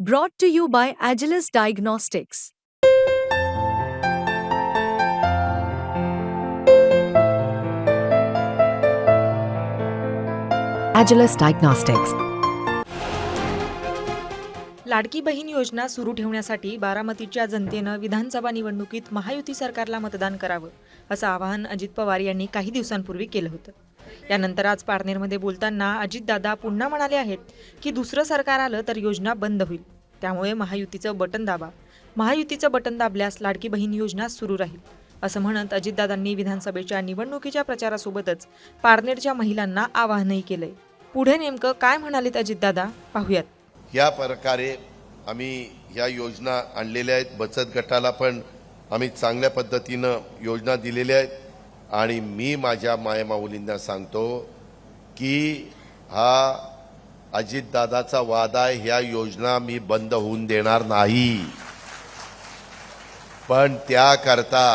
Brought to you by Agilis Diagnostics. Agilis Diagnostics. Ladki Bahin योजना सुरू ठेवण्यासाठी बारामतीच्या जनतेनं विधानसभा निवडणुकीत महायुती सरकारला मतदान करावं असं आवाहन अजित पवार यांनी काही दिवसांपूर्वी केलं होतं यानंतर आज पारनेरमध्ये बोलताना अजितदादा पुन्हा म्हणाले आहेत की दुसरं सरकार आलं तर योजना बंद होईल. त्यामुळे महायुतीचं बटन दाबा. महायुतीचं बटन दाबल्यास लाडकी बहीण योजना सुरू राहील. असं म्हणत अजितदादांनी विधानसभेच्या निवडणुकीच्या प्रचारासोबतच पारनेरच्या महिलांना आवाहनही केलंय. पुढे नेमकं काय म्हणालेत अजितदादा? पाहूयात. या प्रकारे आम्ही या योजना आणलेल्या आहेत. बचत गटाला पण आम्ही चांगल्या पद्धतीनं योजना दिलेल्या आहेत. आणि मी माझ्या मायमाऊलींना सांगतो की हा अजितदादाचा वादा आहे ह्या योजना मी बंद होऊन देणार नाही. पण त्याकरता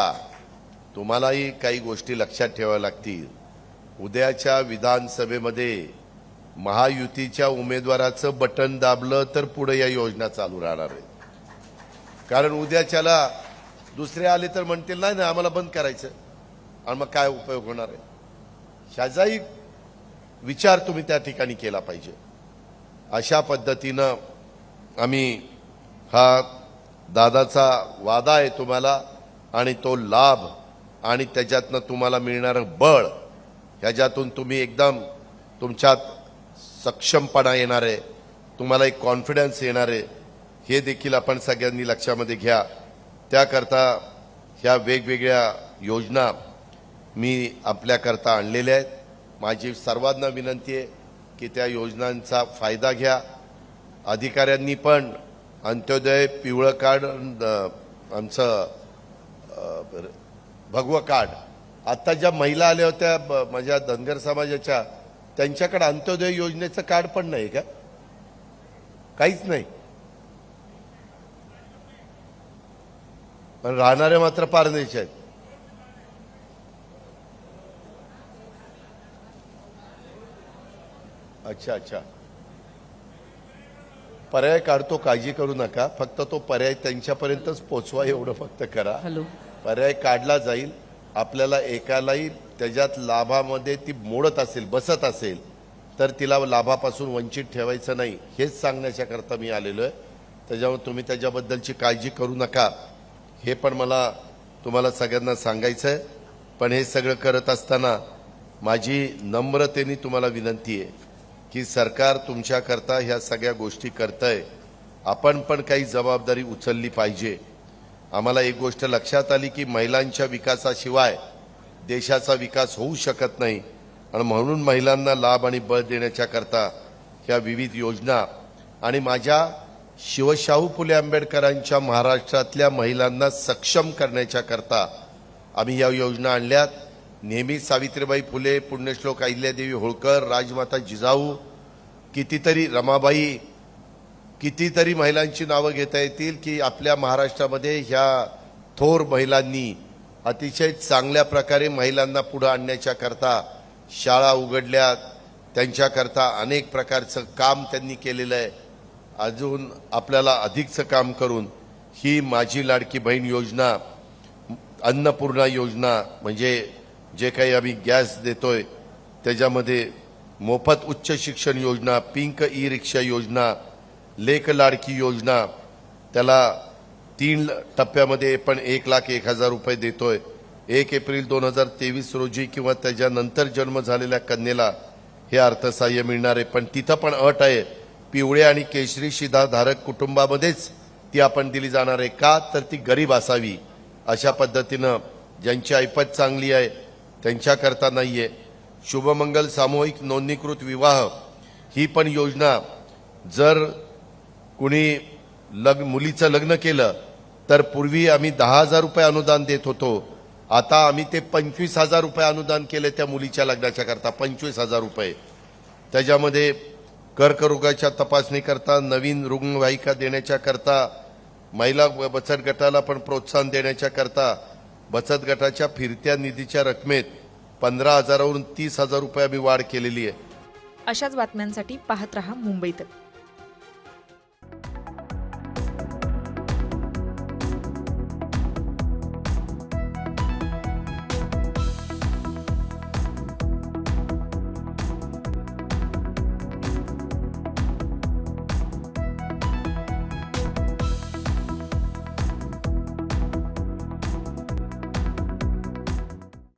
तुम्हालाही काही गोष्टी लक्षात ठेवाव्या लागतील. उद्याच्या विधानसभेमध्ये महायुतीच्या उमेदवाराचं बटन दाबलं तर पुढे या योजना चालू राहणार आहे कारण उद्याच्याला दुसरे आले तर म्हणतील नाही ना आम्हाला बंद करायचं. आणि मग काय उपयोग होणार आहे? ह्याचाही विचार तुम्ही त्या ठिकाणी केला पाहिजे. अशा पद्धतीनं आम्ही हा दादाचा वादा आहे तुम्हाला आणि तो लाभ आणि त्याच्यातनं तुम्हाला मिळणारं बळ ह्याच्यातून तुम्ही एकदम तुमच्यात सक्षमपणा येणार आहे. तुम्हाला एक कॉन्फिडन्स येणार आहे. हे देखील आपण सगळ्यांनी लक्षामध्ये घ्या. त्याकरता ह्या वेगवेगळ्या योजना मी आपल्याकरता आणलेल्या आहेत. माझी सर्वांना विनंती आहे की त्या योजनांचा फायदा घ्या. अधिकाऱ्यांनी पण अंत्योदय पिवळं कार्ड आमचं भगवं कार्ड. आत्ता ज्या महिला आल्या होत्या माझ्या धनगर समाजाच्या त्यांच्याकडे अंत्योदय योजनेचं कार्ड पण नाही का? काहीच नाही. पण राहणारे मात्र पारदेश आहेत. अच्छा अच्छा. पर्याय काढतो काळजी करू नका. फक्त तो पर्याय त्यांच्यापर्यंतच पोचवा एवढं फक्त करा. हॅलो. पर्याय काढला जाईल. आपल्याला एकालाही त्याच्यात लाभामध्ये ती मोडत असेल बसत असेल तर तिला लाभापासून वंचित ठेवायचं नाही. हेच सांगण्याच्या करता मी आलेलो आहे. त्याच्यामुळे तुम्ही त्याच्याबद्दलची काळजी करू नका. हे पण मला तुम्हाला सगळ्यांना सांगायचं आहे पण हे सगळं करत असताना माझी नम्रतेने तुम्हाला विनंती आहे. की सरकार तुमच्याकरता ह्या सगळ्या गोष्टी करतंय. आपण पण काही जबाबदारी उचलली पाहिजे. आम्हाला एक गोष्ट लक्षात आली की महिलांच्या विकासाशिवाय देशाचा विकास होऊ शकत नाही. आणि म्हणून महिलांना लाभ आणि बळ देण्याच्याकरता ह्या विविध योजना आणि माझ्या शिवशाहू फुले आंबेडकरांच्या महाराष्ट्रातल्या महिलांना सक्षम करण्याच्याकरता आम्ही या योजना आणल्यात. नेहमी सावित्रीबाई फुले पुण्यश्लोक अहिल्यादेवी होळकर राजमाता जिजाऊ कितीतरी रमाबाई कितीतरी महिलांची नावं घेता येतील की आपल्या महाराष्ट्रामध्ये ह्या थोर महिलांनी अतिशय चांगल्या प्रकारे महिलांना पुढं आणण्याच्याकरता शाळा उघडल्या. त्यांच्याकरता अनेक प्रकारचं काम त्यांनी केलेलं आहे. अजून आपल्याला अधिकचं काम करून ही माझी लाडकी बहीण योजना अन्नपूर्णा योजना म्हणजे जे काही आम्ही गॅस देतोय त्याच्यामध्ये मोफत उच्च शिक्षण योजना पिंक ई रिक्षा योजना लेख लाडकी योजना त्याला तीन टप्प्यामध्ये पण एक लाख एक हजार रुपये देतोय. एक एप्रिल दोन हजार तेवीस रोजी किंवा त्याच्यानंतर जन्म झालेल्या कन्येला हे अर्थसहाय्य मिळणार. आहे पण तिथं पण अट आहे. पिवळे आणि केशरी शिधाधारक कुटुंबामध्येच ती आपण दिली जाणार आहे. का? तर ती गरीब असावी. अशा पद्धतीनं ज्यांची ऐपत चांगली आहे त्यांच्याकरता नाही आहे शुभमंगल सामूहिक नोंदणीकृत विवाह ही पण योजना. जर कुणी लग्न मुलीचं लग्न केलं तर पूर्वी आम्ही दहा हजार रुपये अनुदान देत होतो. आता आम्ही ते पंचवीस हजार रुपये अनुदान केले त्या मुलीच्या लग्नाच्या करता पंचवीस हजार रुपये. त्याच्यामध्ये कर्करोगाच्या तपासणीकरता नवीन रुग्णवाहिका देण्याच्याकरता महिला बचत गटाला पण प्रोत्साहन देण्याच्या करता बचत गटाच्या फिरत्या निधीच्या रकमेत पंधरा हजारावरून तीस हजार रुपये आम्ही वाढ केलेली आहे. अशाच बातम्यांसाठी पाहत रहा मुंबईत.